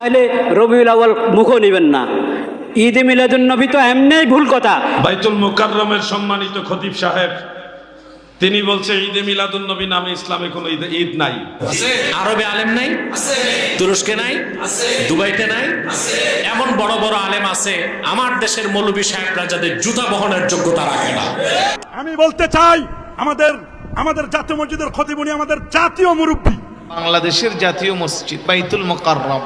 তাহলে রবিউল আউ্য়াল মুখও নেবেন না। ঈদে মিলাদুন নবী তো এমনিই ভুল কথা। বাইতুল মুকাররমের সম্মানিত খতিব সাহেব তিনি বলছে ঈদে মিলাদুন নবী নামে ইসলামে কোনো ঈদ ঈদ নাই। আরবে আলেম নাই তুরস্কে নাই দুবাইতে নাই এমন বড় বড় আলেম আছে আমার দেশের মৌলবী সাহেবরা যাদের জুতা বহনের যোগ্যতা রাখে না। আমি বলতে চাই আমাদের আমাদের জাতীয় মসজিদের খতিবুনি আমাদের জাতীয় মুরব্বী। বাংলাদেশের জাতীয় মসজিদ বাইতুল মোকাররম।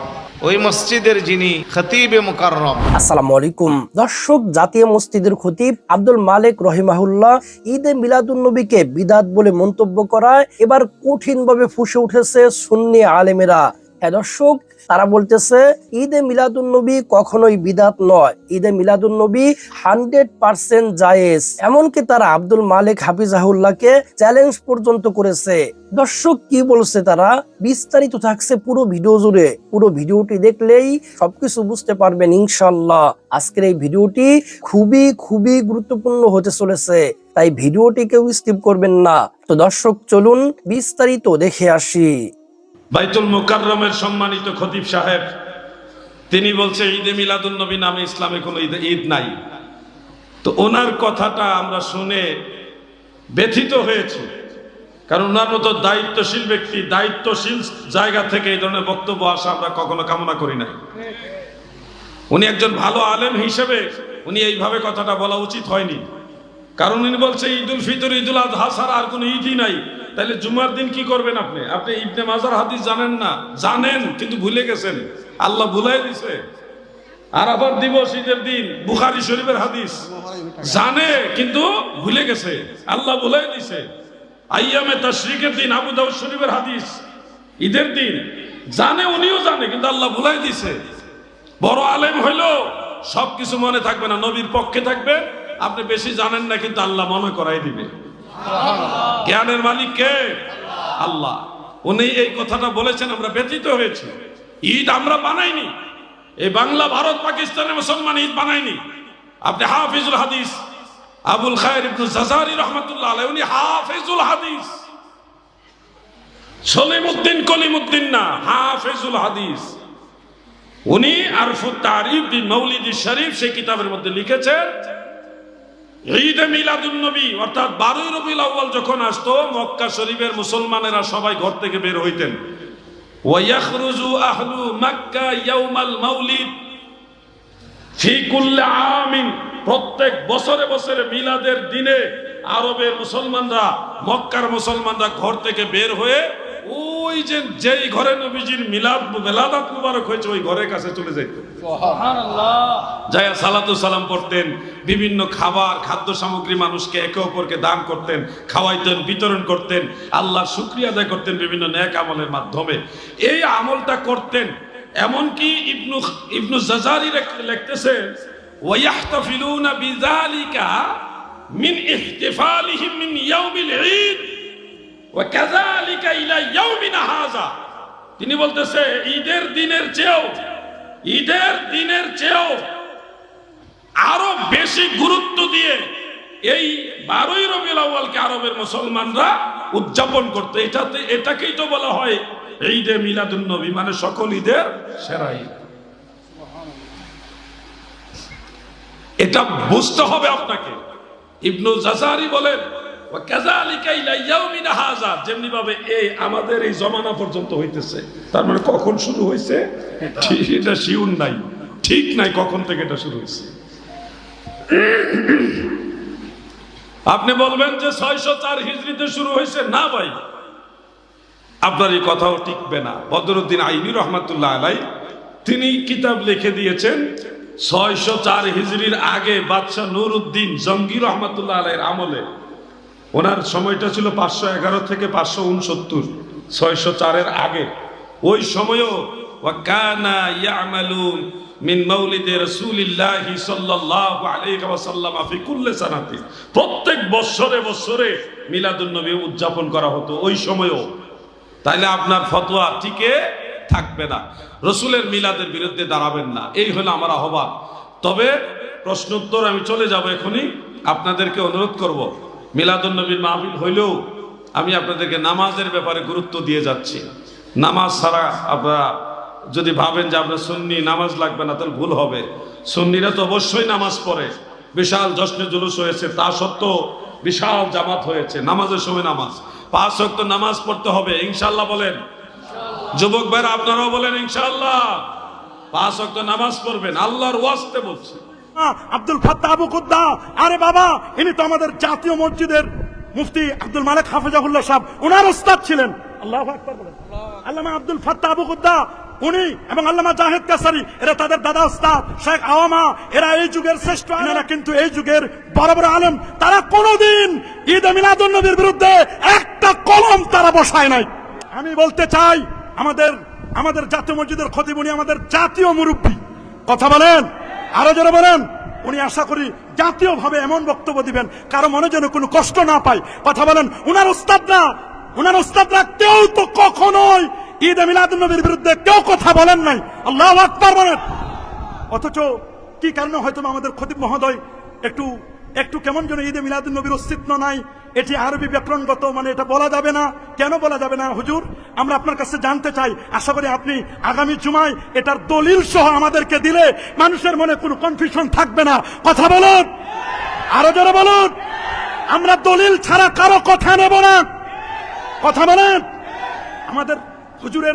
ওই মসজিদের যিনি খতিবে মুকাররম। আসসালামু আলাইকুম। দর্শক, জাতীয় মসজিদের খতিব আব্দুল মালিক রহিমাহুল্লাহ ঈদে মিলাদুন্নবীকে বিদাত বলে মন্তব্য করায় এবার কঠিনভাবে ফুসে উঠেছে সুন্নি আলেমেরা। দর্শক, তারা বলতেছে, ঈদে মিলাদুন নবী কখনোই বিদাত নয়। ঈদে মিলাদুন নবী হান্ড্রেড পার্সেন্ট জায়েজ। এমনকি তারা আব্দুল মালিক হাফিজাহুল্লাহকে চ্যালেঞ্জ পর্যন্ত করেছে। দর্শক, কি বলছে তারা? বিস্তারিত থাকছে পুরো ভিডিও জুড়ে। পুরো ভিডিওটি দেখলেই সবকিছু বুঝতে পারবেন ইনশাল্লাহ আজকের এই ভিডিওটি খুবই খুবই গুরুত্বপূর্ণ হতে চলেছে। তাই ভিডিওটি কেউ স্কিপ করবেন না। তো দর্শক, চলুন বিস্তারিত দেখে আসি। বাইতুল মুকাররমের সম্মানিত খতিব সাহেব, তিনি বলছে, ঈদে মিলাদুন নবী নামে ইসলামে কোনো ঈদ ঈদ নাই। তো ওনার কথাটা আমরা শুনে ব্যথিত হয়েছি, কারণ ওনার মতো দায়িত্বশীল ব্যক্তি, দায়িত্বশীল জায়গা থেকে এই ধরনের বক্তব্য আসা আমরা কখনো কামনা করি না উনি একজন ভালো আলেম হিসেবে উনি এইভাবে কথাটা বলা উচিত হয়নি। কারণ উনি বলছে, ঈদুল ফিতর, ঈদুল আজহা ছাড়া আর কোনো ঈদই নাই। তাহলে জুমার দিন কি করবেন আপনি? আপনি ইবনে মাজার হাদিস জানেন না? জানেন, কিন্তু ভুলে গেছেন। আল্লাহ ভুলাই দিছে। আরাফার দিবস, ঈদের দিন, বুখারি শরীফের হাদিস। জানে, কিন্তু ভুলে গেছে। আল্লাহ ভুলাই দিছে। আইয়ামে তাশরিকের দিন, আবু দাউদ শরীফের হাদিস। ঈদের দিন। জানে, উনিও জানে, কিন্তু আল্লাহ ভুলাই দিছে। বড় আলেম হইল, সবকিছু মনে থাকবে না, নবীর পক্ষে থাকবে। আপনি বেশি জানেন না, কিন্তু আল্লাহ মনে করাই দিবে। জ্ঞানের মালিক কে? আল্লাহ। উনি এই কথাটা বলেছেন, আমরা ব্যতীত হয়েছি। ঈদ আমরা বানাইনি। এই বাংলা, ভারত, পাকিস্তানের মুসলমান ঈদ বানাইনি। আপনি হাফিজুল হাদিস, আবুল খায়ের ইবনু জাজারি রহমতুল্লাহ আলাই উনি হাফিজুল হাদিস। সলিমুদ্দিন কলিমুদ্দিন না, হাফিজুল হাদিস। উনি আরফুত তারিফ মৌলিদি শরীফ সেই কিতাবের মধ্যে লিখেছেন ঈদে মিলাদুন নবী, অর্থাৎ বারোই রবিউল আউ্বাল যখন আসতো, মক্কা শরীফের মুসলমানেরা সবাই ঘর থেকে বের হইতেন। ওয়াখরুজু আহলু মক্কা ইয়াউমাল মাউলিদ ফি কুল্লি আমিন। প্রত্যেক বছরে বছরে মিলাদের দিনে আরবের মুসলমানরা, মক্কার মুসলমানরা ঘর থেকে বের হয়ে ওই যে যেই ঘরে নবীজির মিলাদ মেলাদাত মুবারক হয়েছে ওই ঘরের কাছে চলে যেত যায়া সালাতু সালাম পড়তেন বিভিন্ন খাবার খাদ্য সামগ্রী মানুষকে একে অপরকে দান করতেন খাওয়াইতেন বিতরণ করতেন আল্লাহর শুক্রিয়া আদায় করতেন বিভিন্ন ন্যাক আমলের মাধ্যমে। এই আমলটা করতেন এমনকি ইবনু ইবনু জাজারি লেখ- লিখতেছেন ওয়াহতাফিলুনা বিযালিকা মিন ইহতিফালিহিম মিন ইয়াউমিল ঈদ। তিনি বলতেছে, ঈদের দিনের চেয়েও, ঈদের দিনের চেয়েও আরও বেশি গুরুত্ব দিয়ে এই বারোই আউ্বালকে আরবের মুসলমানরা উদযাপন করতে। এটাতে, এটাকেই তো বলা হয় ঈদে মিলাদুন নবী মানে সকল ঈদের সেরা ঈদ। এটা বুঝতে হবে আপনাকে। ইবনু জাজারি বলেন আমাদের এই জমানা পর্যন্ত হইতেছে। তার মানে কখন শুরু হয়েছে শিউন নাই। ঠিক নাই কখন থেকে এটা শুরু হয়েছে আপনি বলবেন যে ছয়শো চার হিজড়িতে শুরু হয়েছে না ভাই। আপনার এই কথাও টিকবে না। বদরুদ্দিন আইনি রহমাতুল্লাহ আলাই, তিনি কিতাব লিখে দিয়েছেন, ছয়শো চার হিজড়ির আগে বাদশাহ নুরউদ্দিন জঙ্গি রহমাতুল্লাহ আলাইয়ের আমলে ওনার সময়টা ছিল পাঁচশো এগারো থেকে পাঁচশো উনসত্তর, ছয়শো চারের আগে। ওই সময়ও প্রত্যেক বছরে বছরে মিলাদুন নবী উদযাপন করা হতো ওই সময়ও। তাইলে আপনার ফতোয়া টিকে থাকবে না। রসুলের মিলাদের বিরুদ্ধে দাঁড়াবেন না। এই হলো আমার আহ্বান। তবে প্রশ্নোত্তর আমি চলে যাব এখনই। আপনাদেরকে অনুরোধ করব মিলাদুন নবীর মাহফিল হইলেও আমি আপনাদেরকে নামাজের ব্যাপারে গুরুত্ব দিয়ে যাচ্ছি। নামাজ ছাড়া আপনারা যদি ভাবেন যে আপনার সুন্নি নামাজ লাগবে না, তাহলে ভুল হবে। সুন্নিরা তো অবশ্যই নামাজ পড়ে। বিশাল জশ্নে জুলুস হয়েছে, তা সত্ত্বেও বিশাল জামাত হয়েছে। নামাজের সময় নামাজ। পাঁচ ওয়াক্ত নামাজ পড়তে হবে ইনশাল্লাহ বলেন। যুবক ভাইরা, আপনারাও বলেন ইনশাল্লাহ পাঁচ ওয়াক্ত নামাজ পড়বেন, আল্লাহর ওয়াস্তে বলছে। আব্দুল ফাত্তা আবু কুদ্দা আরে বাবা, ইনি তো আমাদের জাতীয় মসজিদের মুফতি আব্দুল মালিক হাফিজাহুল্লাহ সাহেব। ওনার ওস্তাদ ছিলেন। আল্লাহ আল্লামা আব্দুল ফাত্তা আবু কুদ্দা উনি এবং আল্লামা জাহেদ কাসারি, এরা তাদের দাদা ওস্তাদ শেখ আওয়ামা, এরা এই যুগের শ্রেষ্ঠ এনারা কিন্তু এই যুগের বড় বড় আলেম। তারা কোনোদিন ঈদ মিলাদুন নবীর বিরুদ্ধে একটা কলম তারা বসায় নাই। আমি বলতে চাই, আমাদের আমাদের জাতীয় মসজিদের খতিবুনি আমাদের জাতীয় মুরব্বী। কথা বলেন। আরও যারা বলেন। উনি আশা করি জাতীয়ভাবে এমন বক্তব্য দিবেন, কারও মনে যেন কোনো কষ্ট না পায়। কথা বলেন, উনার ওস্তাদরা উনার ওস্তাদরা কেউ তো কখনোই ঈদ মিলাদ নবীর বিরুদ্ধে কেউ কথা বলেন নাই। আল্লাহ আকবার বলেন। অথচ কি কারণে হয়তো আমাদের খতিব মহোদয় একটু একটু কেমন যেন ঈদে মিলাদুল নবীর অস্তিত্ব নাই এটি আরবি ব্যাকরণগত মানে এটা বলা যাবে না। কেন বলা যাবে না? হুজুর, আমরা আপনার কাছে জানতে চাই। আশা করি আপনি আগামী জুমায় এটার দলিল সহ আমাদেরকে দিলে মানুষের মনে কোনো কনফিউশন থাকবে না। কথা বলুন। আরও যারা বলুন। আমরা দলিল ছাড়া কারও কথা নেব না। কথা বলেন। আমাদের হুজুরের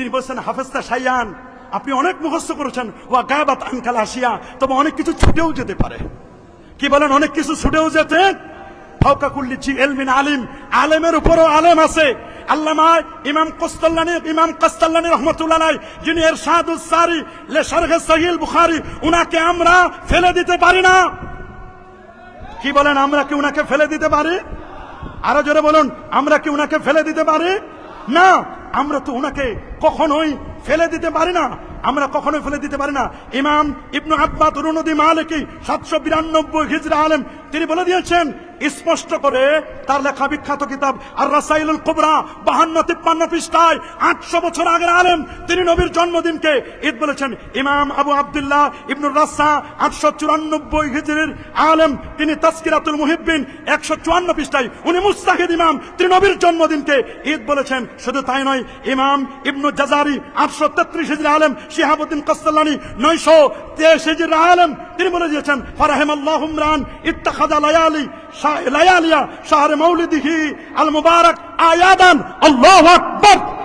তিনি বলছেন হাফেজতা সাইয়ান। আপনি অনেক মুখস্থ করেছেন, ওয়া গায়াবাত আনকাল আসিয়া তবে অনেক কিছু ছুটেও যেতে পারে। কি বলেন, অনেক কিছু ছুটেও যেতে? ফাউকা কুল্লি জি এলমিন আলিম, আলেমের উপরও আলেম আছে। আল্লামা ইমাম কস্তাল্লানি ইমাম কস্তাল্লানি রহমতুল্লাহ যিনি এর সাদুস সারি, লে শারহে সহিল বুখারী, উনাকে আমরা ফেলে দিতে পারি না। কি বলেন, আমরা কি উনাকে ফেলে দিতে পারি? আরও জোরে বলুন, আমরা কি উনাকে ফেলে দিতে পারি? না, আমরা তো ওনাকে কখনোই ফেলে দিতে পারি না। আমরা কখনোই ফেলে দিতে পারি না। ইমাম ইবনু আব্বাত রুনদি মালিকি সাতশো বিরানব্বই হিজরা আলেম তিনি বলে দিয়েছেন, স্পষ্ট করে তার লেখা বিখ্যাত কিতাব আর রাসাইলুল কুবরা, বাহান্ন তিপ্পান্ন পৃষ্ঠায়, আটশো বছর আগের আলেম, তিনি নবীর জন্মদিনকে ঈদ বলেছেন। ইমাম আবু আবদুল্লাহ ইবনুর রাসা, আটশো চুরানব্বই হিজরির আলেম, তিনি তাস্কিরাতুল মুহিব্বিন, একশো চুয়ান্ন পৃষ্ঠায়। উনি মুস্তাহিদ ইমাম, তিনি নবীর জন্মদিনকে ঈদ বলেছেন। শুধু তাই নয়, ইমাম ইবনু জাজারি, আটশো তেত্রিশ হিজরি আলেম, শিহাবুদ্দিন কস্তাল্লানি নয়শো তেইশ হিজরি আলেম, তিনি বলে দিয়েছেন ফারাহেম আল্লাহ উমরান ইত্তাখাদা লায়ালি, শাহ- লায়ালিয়া, শাহরে মৌলিদিহি আল মুবারক আয়াদান। আল্লাহু আকবার।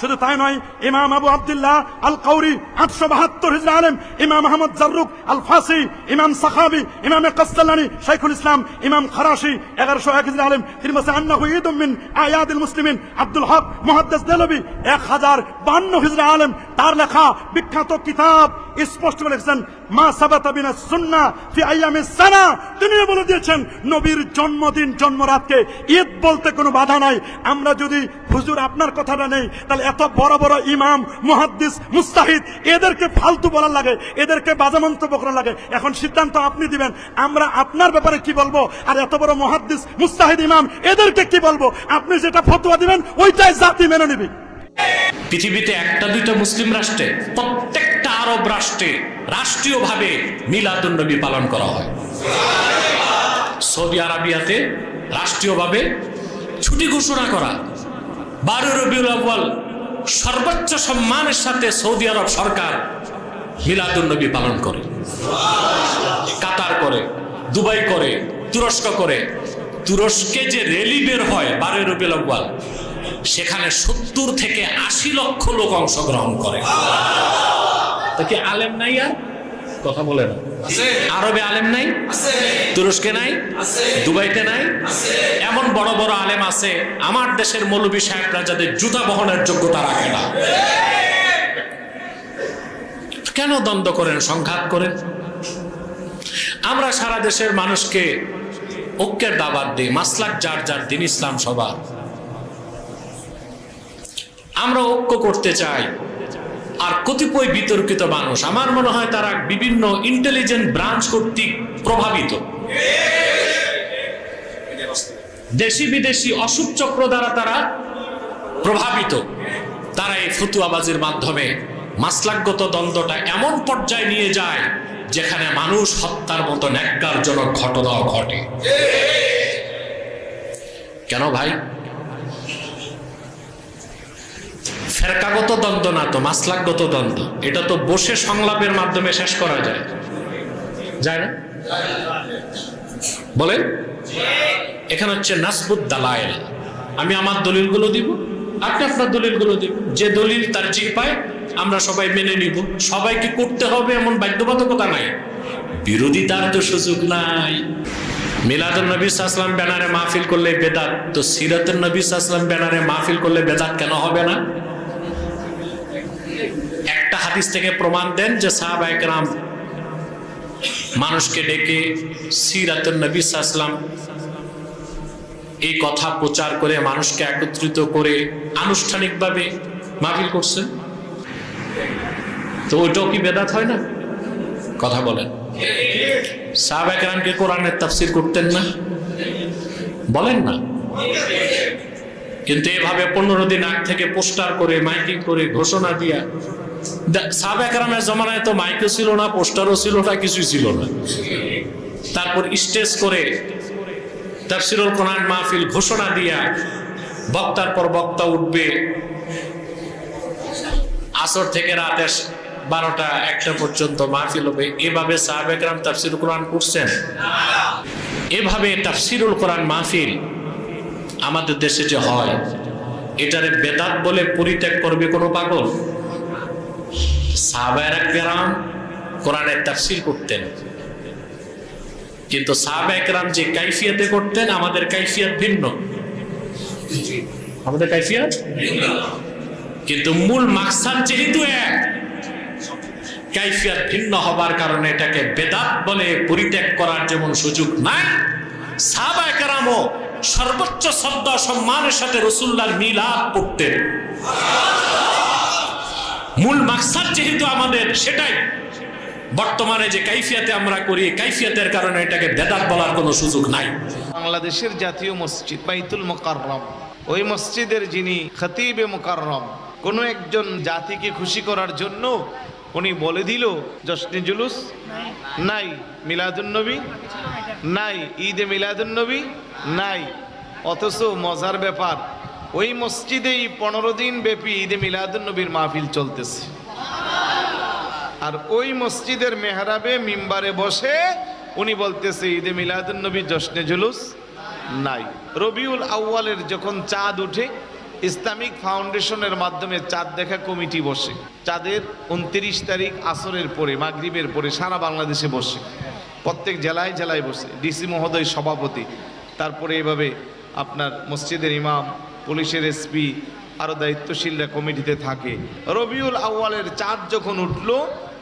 শুধু তাই নয়, ইমাম আবু আব্দুল্লাহ আল কৌরি আটশো বাহাত্তর হিজরা আলেম, ইমাম আহমদ জাররুক আল ফাসি ইমাম সাখাবি, ইমাম কাস্তালানি শাইখুল ইসলাম, ইমাম খারাশি, এগারোশো এক হিজরা আলেম, তিনি বলছে আন্নাহু ঈদুম মিন আয়াদিল মুসলিমিন। আব্দুল হক মুহাদ্দিস দেলবি, এক হাজার বান্ন হিজরা আলেম, তার লেখা বিখ্যাত কিতাব স্পষ্ট করে লিখছেন, মা সাবাতা বিনা সুন্নাহ ফি আইয়ামিস সানা। তিনি বলে দিয়েছেন, নবীর জন্মদিন জন্মরাতকে ঈদ বলতে কোনো বাধা নাই। আমরা যদি হুজুর আপনার কথাটা নেই, তাহলে এত বড় বড় ইমাম, মুহাদ্দিস, মুস্তাহিদ, এদেরকে ফালতু বলার লাগে, এদেরকে বাজে মন্তব্য করার লাগে। এখন সিদ্ধান্ত আপনি দিবেন, আমরা আপনার ব্যাপারে কি বলব? আর এত বড় মুহাদ্দিস, মুস্তাহিদ ইমাম, এদেরকে কি বলব? আপনি যেটা ফতোয়া দিবেন, ওইটাই জাতি মেনে নিবি। পৃথিবীতে একটা দুইটা মুসলিম রাষ্ট্রে প্রত্যেকটা আরব রাষ্ট্রে রাষ্ট্রীয়ভাবে মিলাদুন নবী পালন করা হয়। সৌদি আরাবিয়াতে রাষ্ট্রীয়ভাবে ছুটি ঘোষণা করা। বারো রবিউল আউ্বাল সর্বোচ্চ সম্মানের সাথে সৌদি আরব সরকার মিলাদুন নবী পালন করে। কাতার করে, দুবাই করে, তুরস্ক করে। তুরস্কে যে রেলি বের হয় বারোই রবিউল আউ্বাল সেখানে সত্তর থেকে আশি লক্ষ লোক অংশগ্রহণ করে। তা কি আলেম নাই আর? কথা বলে না। আরবে আলেম নাই? তুরস্কে নাই? দুবাইতে নাই? এমন বড় বড় আলেম আছে আমার দেশের মৌলবী সাহেবরা যাদের জুতা বহনের যোগ্যতা রাখে না। কেন দ্বন্দ্ব করেন সংঘাত করেন? আমরা সারা দেশের মানুষকে ঐক্যের দাবার দিই মাসলাক যার যার দিন ইসলাম সবার। আমরা ঐক্য করতে চাই। আর কতিপয় বিতর্কিত মানুষ। আমার মনে হয় তারা বিভিন্ন ইন্টেলিজেন্ট ব্রাঞ্চ কর্তৃক প্রভাবিত। দেশি বিদেশি অসুখ চক্র দ্বারা তারা প্রভাবিত। তারা এই ফতুয়াবাজির মাধ্যমে মাসলাকগত দ্বন্দ্বটা এমন পর্যায়ে নিয়ে যায়, যেখানে মানুষ হত্যার মতো ন্যাক্কারজনক ঘটনাও ঘটে। কেন ভাই? ফেরকাগত দ্বন্দ্ব না তো, মাসলাকগত দ্বন্দ্ব। এটা তো বসে সংলাপের মাধ্যমে শেষ করা যায়। যায় না? বলেন? এখানে হচ্ছে নাসবুদ দালায়েল আমি আমার দলিলগুলো দিব, আপনি আপনার দলিলগুলো দিব। যে দলিল তার জি পায়, আমরা সবাই মেনে নিব। সবাইকে করতে হবে এমন বাধ্যবাধকতা নাই। বিরোধিতার তো সুযোগ নাই। মিলাদুল নবী সাসলাম ব্যানারে মাহফিল করলে বেদাত। তো সিরাতুল নবী সাসলাম ব্যানারে মাহফিল করলে বেদাত কেন হবে না? হাদিস থেকে প্রমাণ দেন যে সাহাবা একরাম মানুষকে ডেকে সিরাতুল নবী সাসলাম এই কথা প্রচার করে মানুষকে একত্রিত করে আনুষ্ঠানিকভাবে মাহফিল করছেন তো ওইটাও কি বেদাত হয় না? কথা বলেন। সাহাবাহামকে কোরআনের তাফসির করতেন না? বলেন না। কিন্তু এভাবে পনেরো দিন আগ থেকে পোস্টার করে, মাইকিং করে, ঘোষণা দিয়া সাহাবাহামের জমানায় তো মাইকও ছিল না, পোস্টারও ছিল না, কিছুই ছিল না। তারপর স্টেজ করে কোরআন মাহফিল ঘোষণা দিয়া বক্তার পর বক্তা উঠবে। আসর থেকে রাতে বারোটা, একটা পর্যন্ত মাহফিল হবে। এভাবে সাহাবেকরাম তাফসিরুল কোরআন করছেন? এভাবে তাফসিরুল কোরআন মাহফিল আমাদের দেশে যে হয়, এটারে বেদাত বলে পরিত্যাগ করবে কোনো পাগল? সাহাবায়রা কেরাম কোরআনের তাফসির করতেন। কিন্তু সাহাবা একরাম যে কাইফিয়াতে করতেন, আমাদের কাইফিয়াত ভিন্ন। আমাদের কাইফিয়াত কিন্তু মূল মাকসাদ যেহেতু এক, কাইফিয়াত ভিন্ন হবার কারণে এটাকে বেদাত বলে পরিত্যাগ করার যেমন সুযোগ নাই সাহাবা একরামও সর্বোচ্চ শব্দ সম্মানের সাথে রসুল্লার মিলাদ পড়তেন। মূল মাকসাদ যেহেতু আমাদের, সেটাই। বর্তমানে যে কাইফিয়াতে আমরা করি, কাইফিয়াতের কারণে এটাকে বেদাত বলার কোনো সুযোগ নাই। বাংলাদেশের জাতীয় মসজিদ, বাইতুল মোকাররম। ওই মসজিদের যিনি খতিবে মোকাররম, কোনো একজন জাতিকে খুশি করার জন্য উনি বলে দিল, জশ্নে জুলুস? নাই। মিলাদুন্নবী নাই। ঈদে মিলাদুন্নবী নাই। অথচ মজার ব্যাপার ওই মসজিদেই পনেরো দিন ব্যাপী ঈদে মিলাদুন্নবীর মাহফিল চলতেছে। আর ওই মসজিদের মেহরাবে মিম্বারে বসে উনি বলতেছে, ঈদে মিলাদুন্নবী জশ্নে জুলুস নাই। রবিউল আউয়ালের যখন চাঁদ উঠে, ইসলামিক ফাউন্ডেশনের মাধ্যমে চাঁদ দেখা কমিটি বসে। চাঁদের উনত্রিশ তারিখ আসরের পরে, মাগরিবের পরে সারা বাংলাদেশে বসে। প্রত্যেক জেলায় জেলায় বসে। ডিসি মহোদয় সভাপতি। তারপরে এভাবে আপনার মসজিদের ইমাম পুলিশের এসপি আরও দায়িত্বশীলরা কমিটিতে থাকে। রবিউল আউয়ালের চাঁদ যখন উঠল,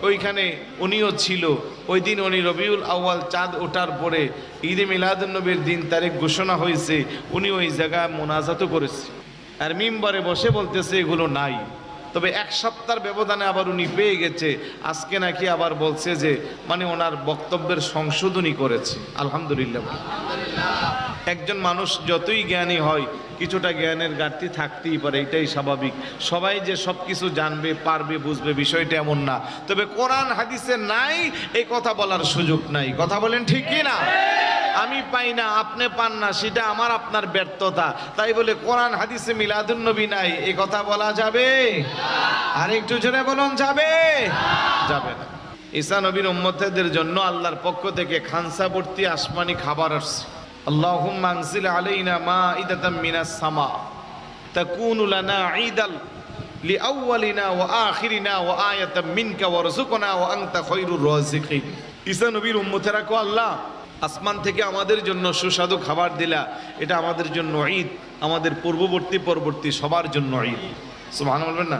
ওইখানে উনিও ছিল। ওই দিন উনি রবিউল আউয়াল চাঁদ ওঠার পরে ঈদে মিলাদুন্নবীর দিন তারিখ ঘোষণা হয়েছে, উনি ওই জায়গায় মোনাজাতও করেছে। আর মিম্বারে বসে বলতেছে, এগুলো নাই। তবে এক সপ্তাহের ব্যবধানে আবার উনি পেয়ে গেছে। আজকে নাকি আবার বলছে যে মানে ওনার বক্তব্যের সংশোধনী করেছে। আলহামদুলিল্লাহ। একজন মানুষ যতই জ্ঞানী হয়, কিছুটা জ্ঞানের ঘাটতি থাকতেই পারে, এটাই স্বাভাবিক। সবাই যে সব কিছু জানবে, পারবে, বুঝবে, বিষয়টা এমন না। তবে কোরআন, হাদিসে নাই, এই কথা বলার সুযোগ নাই। কথা বলেন ঠিক কি না? আমি পাই না, আপনি পান না, সেটা আমার আপনার ব্যর্থতা। তাই বলে কোরআন, হাদিসে মিলাদুন নবী নাই এ কথা বলা যাবে? আর একটু জোরে বলুন, যাবে? যাবে না। ঈসা নবীর উম্মতদের জন্য আল্লাহর পক্ষ থেকে খানসাবর্তী আসমানি খাবার আসছে। اللهم انزل علينا مائدة من السماء تكون لنا عيدا লিআউয়ালিনা ওয়া আখিরিনা ওয়া আয়াতাম মিনকা ওয়ারযুকনা ওয়া আনতা খায়রুর রাযিকিন ঈসা নবীর উম্মতেরা কো আল্লাহ আসমান থেকে আমাদের জন্য সুস্বাদু খাবার দিলা এটা আমাদের জন্য ঈদ আমাদের পূর্ববর্তী পরবর্তী সবার জন্য ঈদ সুবহান বলবেন না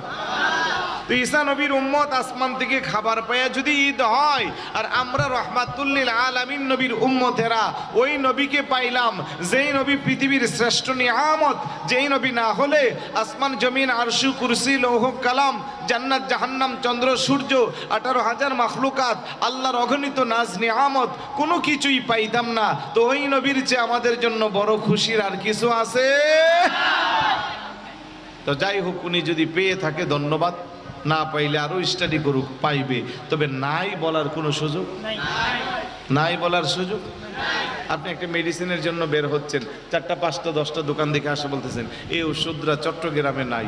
তো ঈসা নবীর উম্মত আসমান থেকে খাবার পায়া যদি ঈদ হয়, আর আমরা রহমাতুল্লিল আলামিন নবীর উম্মতেরা ওই নবীকে পাইলাম, যেই নবী পৃথিবীর শ্রেষ্ঠ নিয়ামত, যেই নবী না হলে আসমান, জমিন, আরশু, কুরসি, লৌহ, কালাম, জান্নাত, জাহান্নাম, চন্দ্র, সূর্য, আঠারো হাজার মাখলুকাত, আল্লাহর অগণিত নাজ, নিয়ামত, কোনো কিছুই পাইতাম না। তো ওই নবীর চেয়ে আমাদের জন্য বড় খুশির আর কিছু আছে? তো যাই হোক, উনি যদি পেয়ে থাকে ধন্যবাদ। না পাইলে আরও স্টাডি করুক পাইবে। তবে নাই বলার কোনো সুযোগ? নাই। বলার সুযোগ? আপনি একটা মেডিসিনের জন্য বের হচ্ছেন চারটা পাঁচটা দশটা দোকান দেখে আসে বলতেছেন এই ওষুধরা চট্টগ্রামে নাই।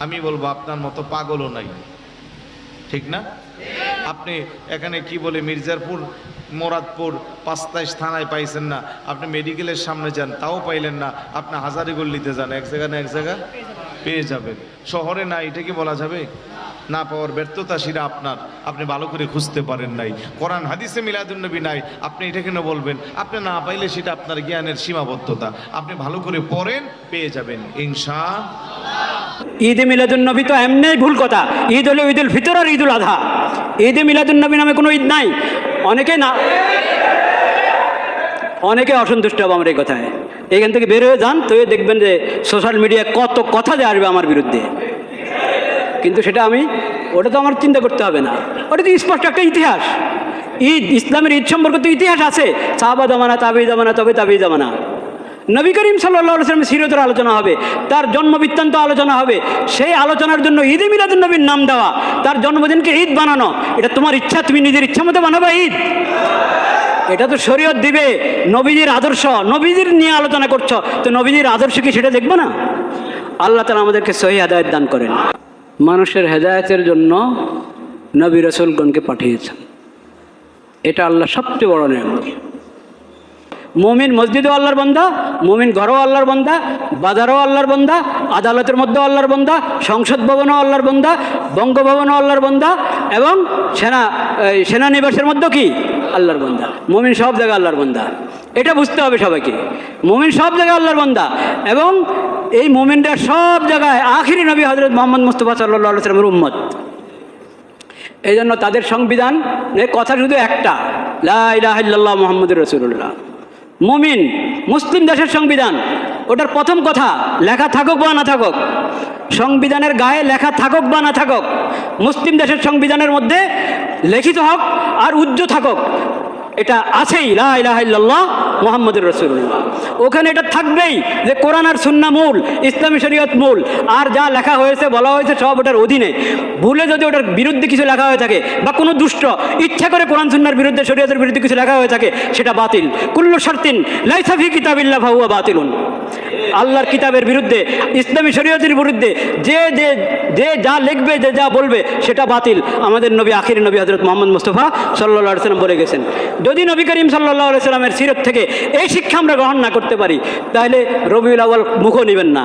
আমি বলব আপনার মতো পাগলও নাই। ঠিক না? আপনি এখানে কি বলে মির্জারপুর মোরাদপুর পাঁচতাইশ থানায় পাইছেন না। আপনি মেডিকেলের সামনে যান তাও পাইলেন না। আপনি হাজারি গল্লিতে যান এক জায়গা না এক জায়গা? পেয়ে যাবেন শহরে না, এটা কি বলা যাবে? না পাওয়ার ব্যর্থতা সেটা আপনার। আপনি ভালো করে খুঁজতে পারেন নাই। কোরআন হাদিসে মিলাদুন্নবী নাই। আপনি এটা কেন বলবেন? আপনি না পাইলে সেটা আপনার জ্ঞানের সীমাবদ্ধতা। আপনি ভালো করে পড়েন, পেয়ে যাবেন ইনশা ঈদে মিলাদুন্নবী তো এমনিই ভুল কথা। ঈদ হলো ঈদুল ফিতর আর ঈদুল আধা। ঈদে মিলাদুন্নবী নামে কোনো ঈদ নাই। অনেকে না অনেকে অসন্তুষ্ট হবে আমার এই কথায়। এখান থেকে বের হয়ে যান তো দেখবেন যে সোশ্যাল মিডিয়ায় কত কথা যে আসবে আমার বিরুদ্ধে। কিন্তু সেটা আমি, ওটা তো আমার চিন্তা করতে হবে না। ওটা তো স্পষ্ট একটা ইতিহাস। ঈদ, ইসলামের ঈদ সম্পর্কে তো ইতিহাস আছে। সাহাবা জামানা, তাবি জামানা, তবে তাবি জামানা। নবী করিম সাল্লাম সিরতের আলোচনা হবে। তার জন্ম বৃত্তান্ত আলোচনা হবে। সেই আলোচনার জন্য ঈদে মিলাদুল নবীর নাম দেওয়া। তার জন্মদিনকে ঈদ বানানো। এটা তোমার ইচ্ছা, তুমি নিজের ইচ্ছা মতো বানাবা ঈদ। এটা তো শরীয়ত দিবে। নবীজির আদর্শ, নবীজির নিয়ে আলোচনা করছ। তো নবীজির আদর্শ কি সেটা দেখব না? আল্লাহ তালা আমাদেরকে সহি হেদায়ত দান করেন। মানুষের হেদায়তের জন্য নবী রসুলগণকে পাঠিয়েছেন। এটা আল্লাহ সবচেয়ে বড় নিয়ম মমিন মসজিদও আল্লাহর বন্দা, মমিন ঘরও আল্লাহর বন্দা, বাজারও আল্লাহর বন্দা, আদালতের মধ্যেও আল্লাহর বন্দা, সংসদ ভবনও আল্লাহর বন্দা, বঙ্গভবনও আল্লাহর বন্দা এবং সেনা সেনানিবাসের মধ্যেও কি? আল্লাহর বন্দা। মমিন সব জায়গায় আল্লাহর বন্দা। এটা বুঝতে হবে সবাইকে। মমিন সব জায়গায় আল্লাহর বন্দা এবং এই মোমিনরা সব জায়গায় আখিরি নবী হজরত মোহাম্মদ মুস্তফা সাল্লাহ সাল্লামের উম্মত। এই জন্য তাদের সংবিধান কথা শুধু একটা লাহ মোহাম্মদ রসুল্লাহ মুমিন, মুসলিম দেশের সংবিধান। ওটার প্রথম কথা, লেখা থাকুক বা না থাকুক, সংবিধানের গায়ে লেখা থাকুক বা না থাকুক, মুসলিম দেশের সংবিধানের মধ্যে লিখিত হোক আর উজ্জ্ব থাকুক এটা আছেই লাহ মোহাম্মদ রসুল্লাহ ওখানে এটা থাকবেই যে কোরআন আর সুন্না মূল, ইসলামী শরীয়ত মূল, আর যা লেখা হয়েছে, বলা হয়েছে, সব ওটার অধীনে। ভুলে যদি ওটার বিরুদ্ধে কিছু লেখা হয়ে থাকে, বা কোনো দুষ্ট ইচ্ছা করে কোরআন সুন্নার বিরুদ্ধে, শরীয়তের বিরুদ্ধে কিছু লেখা হয়ে থাকে, সেটা বাতিল। কুল্লু শর্তিন লাইসাফি কিতাবিল্লা ভাহুয়া বাতিলুন। আল্লাহর কিতাবের বিরুদ্ধে, ইসলামী শরীয়তের বিরুদ্ধে, যে যে যে যা লিখবে, যে যা বলবে, সেটা বাতিল। আমাদের নবী আখির নবী হজরত মোহাম্মদ মুস্তফা সাল্লাহ সাল্লাম বলে গেছেন। যদি নবী করিম সাল্লাহ সাল্লামের সিরত থেকে এই শিক্ষা আমরা গ্রহণ না করতে পারি, তাহলে রবিউল আওয়াল মুখও নেবেন না।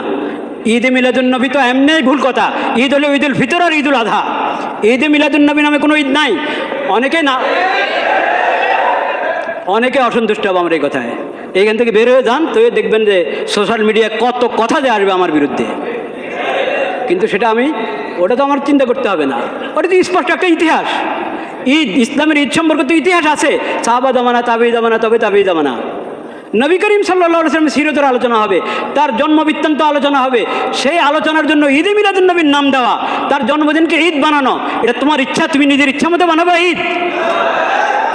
ঈদে মিলাদুন্নবী তো এমনিই ভুল কথা। ঈদ হলো ঈদুল ফিতর আর ঈদুল আধা। ঈদে মিলাদুন্নবী নামে কোনো ঈদ নাই। অনেকে না, অনেকে অসন্তুষ্ট হবে আমার এই কথায়। এইখান থেকে বের হয়ে যান, তো দেখবেন যে সোশ্যাল মিডিয়ায় কত কথা যে আসবে আমার বিরুদ্ধে। কিন্তু সেটা আমি, ওটা তো আমার চিন্তা করতে হবে না। ওটা তো স্পষ্ট একটা ইতিহাস। ঈদ, ইসলামের ঈদ সম্পর্কে তো ইতিহাস আছে। সাহাবা জামানা, তাবি জামানা, তবে তাবি জামানা। নবী করিম সাল্লাহ সাল্লাম সিরতের আলোচনা হবে, তার জন্ম বৃত্তান্ত আলোচনা হবে। সেই আলোচনার জন্য ঈদে মিলাদুল নবীর নাম দেওয়া, তার জন্মদিনকে ঈদ বানানো, এটা তোমার ইচ্ছা, তুমি নিজের ইচ্ছা মতো বানাবা ঈদ।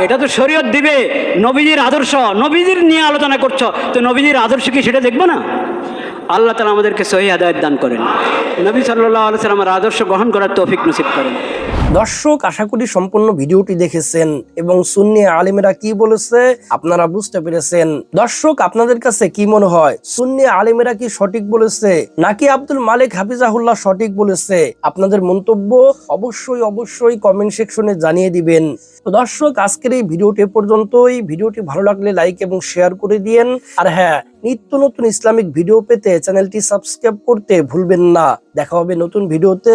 এটা তো শরীয়ত দিবে, নবীজির আদর্শ, নবীজির নিয়ে আলোচনা করছ, তো নবীজির আদর্শ কি সেটা দেখবে না? আল্লাহ তালা আমাদেরকে সহি আদায়ত দান করেন। নবী সাল্লাহ সাল্লামের আদর্শ গ্রহণ করার তৌফিক নসিব করেন। দর্শক, আশা করি সম্পূর্ণ ভিডিওটি দেখেছেন এবং সুন্নি আলিমেরা কি বলেছে আপনারা বুঝতে পেরেছেন। দর্শক, আপনাদের কাছে কি মনে হয়? সুন্নি আলিমেরা কি সঠিক বলেছে? নাকি আব্দুল মালিক হাফিজাহুল্লাহ সঠিক বলেছে? আপনাদের মন্তব্য অবশ্যই অবশ্যই কমেন্ট সেকশনে জানিয়ে দিবেন। তো দর্শক, আজকের এই ভিডিওটি পর্যন্তই। ভিডিওটি ভালো লাগলে লাইক এবং শেয়ার করে দিয়েন। আর হ্যাঁ নিত্য নতুন ইসলামিক ভিডিও পেতে চ্যানেলটি সাবস্ক্রাইব করতে ভুলবেন না। দেখা হবে নতুন ভিডিওতে।